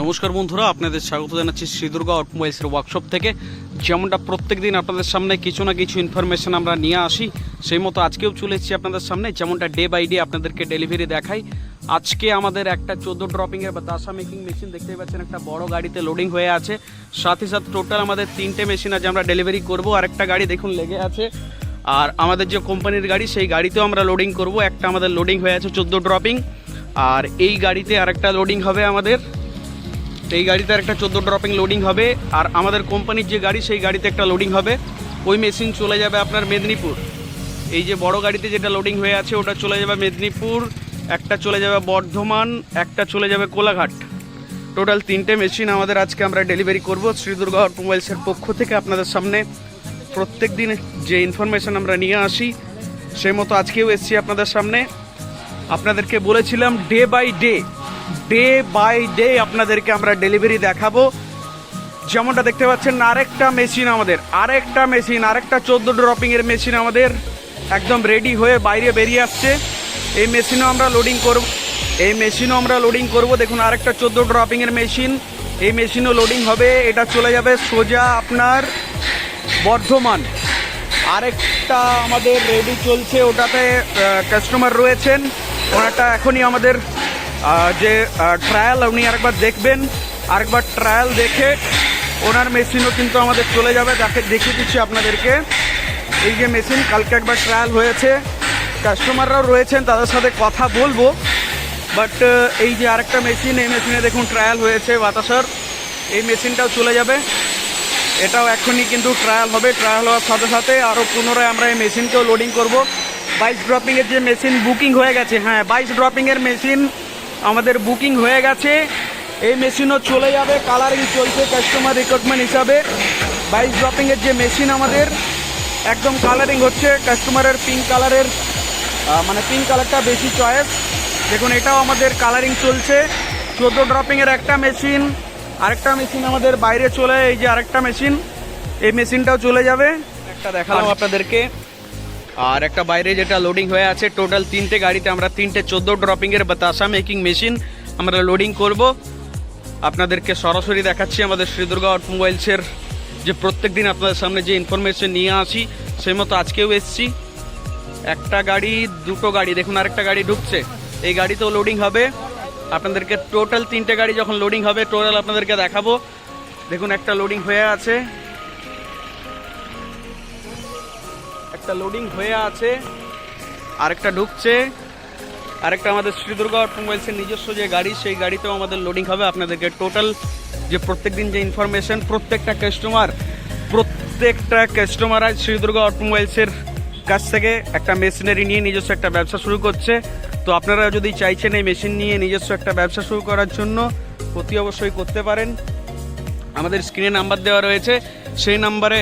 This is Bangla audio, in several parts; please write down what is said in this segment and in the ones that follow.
নমস্কার বন্ধুরা, আপনাদের স্বাগত জানাচ্ছি শ্রীদুর্গা অটোমোবাইলসের ওয়ার্কশপ থেকে। যেমনটা প্রত্যেক দিন আপনাদের সামনে কিছু না কিছু ইনফরমেশন আমরা নিয়ে আসি, সেই মতো আজকেও চলে এসেছি আপনাদের সামনে। যেমনটা ডে বাই ডে আপনাদেরকে ডেলিভারি দেখাই। আজকে আমাদের একটা চোদ্দ ড্রপিংয়ের বা দাসা মেকিং মেশিন দেখতেই পাচ্ছেন, একটা বড় গাড়িতে লোডিং হয়ে আছে। সাথে সাথে টোটাল আমাদের তিনটে মেশিন আছে আমরা ডেলিভারি করব। আর একটা গাড়ি দেখুন, লেগে আছে। আর আমাদের যে কোম্পানির গাড়ি, সেই গাড়িতেও আমরা লোডিং করব। একটা আমাদের লোডিং হয়ে আছে চোদ্দ ড্রপিং আর এই গাড়িতে আরেকটা লোডিং হবে আমাদের। এই গাড়িতে একটা চোদ্দ ড্রপিং লোডিং হবে, আর আমাদের কোম্পানির যে গাড়ি, সেই গাড়িতে একটা লোডিং হবে। ওই মেশিন চলে যাবে আপনার মেদিনীপুর। এই যে বড় গাড়িতে যেটা লোডিং হয়ে আছে, ওটা চলে যাবে মেদিনীপুর, একটা চলে যাবে বর্ধমান, একটা চলে যাবে কোলাঘাট। টোটাল তিনটে মেশিন আমাদের আজকে আমরা ডেলিভারি করব শ্রীদুর্গা অটোমোবাইলসের পক্ষ থেকে আপনাদের সামনে। প্রত্যেক দিন যে ইনফরমেশন আমরা নিয়ে আসি, সেই মতো আজকেও এসেছি আপনাদের সামনে। আপনাদেরকে বলেছিলাম day by day day by day আপনাদেরকে আমরা ডেলিভারি দেখাবো। যেমনটা দেখতে পাচ্ছেন, আরেকটা মেশিন আমাদের, আরেকটা মেশিন আরেকটা চোদ্দ ড্রপিংয়ের মেশিন আমাদের একদম রেডি হয়ে বাইরে বেরিয়ে আসছে। এই মেশিনও আমরা লোডিং করব, এই মেশিনও আমরা লোডিং করব। দেখুন, আরেকটা চোদ্দ ড্রপিংয়ের মেশিন এই মেশিনও লোডিং হবে। এটা চলে যাবে সোজা আপনার বর্ধমান। আরেকটা আমাদের রেডি চলছে, ওটাতে কাস্টমার রয়েছেন। ওনারটা এখনই আমাদের যে ট্রায়াল উনি আরেকবার দেখবেন, আরেকবার ট্রায়াল দেখে ওনার মেশিনও কিন্তু আমাদের চলে যাবে তাকে দেখিয়ে দিচ্ছি আপনাদেরকে। এই যে মেশিন কালকে একবার ট্রায়াল হয়েছে কাস্টমাররাও রয়েছেন, তাদের সাথে কথা বলব। বাট এই যে আরেকটা মেশিন এই মেশিনে দেখুন ট্রায়াল হয়েছে বাতাসার। এই মেশিনটাও চলে যাবে। এটাও এখনই কিন্তু ট্রায়াল হবে ট্রায়াল হওয়ার সাথে সাথে আরও পুনরায় আমরা এই মেশিনকেও লোডিং করব। বাইশ ড্রপিংয়ের যে মেশিন বুকিং হয়ে গেছে হ্যাঁ বাইশ ড্রপিংয়ের মেশিন আমাদের বুকিং হয়ে গেছে। এই মেশিনও চলে যাবে কালারিং চলছে কাস্টমার রিক্রুটমেন্ট হিসাবে। বাইশ ড্রপিংয়ের যে মেশিন আমাদের একদম কালারিং হচ্ছে কাস্টমারের পিঙ্ক কালারের মানে পিঙ্ক কালারটা বেশি চয়েস দেখুন এটাও আমাদের কালারিং চলছে। চোদ্দ ড্রপিংয়ের একটা মেশিন আরেকটা মেশিন আমাদের বাইরে চলে এই যে আরেকটা মেশিন এই মেশিনটাও চলে যাবে। একটা দেখালাম আপনাদেরকে। আর একটা বাইরে যেটা লোডিং হয়ে আছে টোটাল তিনটে গাড়িতে আমরা তিনটে চোদ্দ ড্রপিংয়ের বাতাসা মেকিং মেশিন আমরা লোডিং করব। আপনাদেরকে সরাসরি দেখাচ্ছি আমাদের শ্রীদুর্গা অটোমোবাইলসের যে প্রত্যেক দিন আপনাদের সামনে যে ইনফরমেশন নিয়ে আসি, সেই মতো আজকেও এসছি। একটা গাড়ি, দুটো গাড়ি, দেখুন আরেকটা গাড়ি ঢুকছে। এই গাড়িতেও লোডিং হবে। আপনাদেরকে টোটাল তিনটে গাড়ি যখন লোডিং হবে টোটাল আপনাদেরকে দেখাবো। দেখুন একটা লোডিং হয়ে আছে। একটা লোডিং হয়ে আছে, আরেকটা ঢুকছে, আরেকটা আমাদের শ্রীদুর্গা অটোমোবাইলসের নিজস্ব যে গাড়ি, সেই গাড়িতেও আমাদের লোডিং হবে। আপনাদেরকে টোটাল যে প্রত্যেকদিন যে ইনফরমেশন প্রত্যেকটা কাস্টমার প্রত্যেকটা কাস্টমার আজ শ্রীদুর্গা অটোমোবাইলসের কাছ থেকে একটা মেশিনারি নিয়ে নিজস্ব একটা ব্যবসা শুরু করছে। তো আপনারা যদি চাইছেন এই মেশিন নিয়ে নিজস্ব একটা ব্যবসা শুরু করার জন্য, অতি অবশ্যই করতে পারেন। আমাদের স্ক্রিনে নাম্বার দেওয়া রয়েছে। সেই নাম্বারে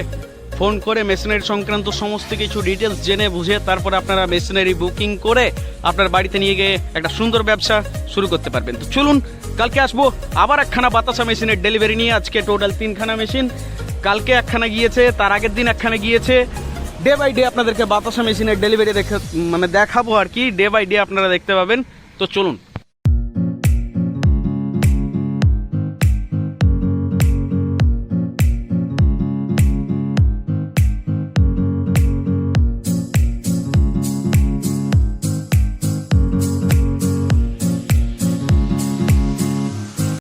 ফোন করে মেশিনারি সংক্রান্ত সমস্ত কিছু ডিটেলস জেনে বুঝে তারপরে আপনারা মেশিনারি বুকিং করে আপনার বাড়িতে নিয়ে গিয়ে একটা সুন্দর ব্যবসা শুরু করতে পারবেন। তো চলুন, কালকে আসব, আবার একখানা বাতাসা মেশিনের ডেলিভারি নিয়ে আজকে টোটাল তিনখানা মেশিন কালকে একখানা গিয়েছে, তার আগের দিন একখানা গিয়েছে। ডে বাই ডে আপনাদেরকে বাতাসা মেশিনের ডেলিভারি দেখে মানে দেখাবো আর কি ডে বাই ডে আপনারা দেখতে পাবেন। তো চলুন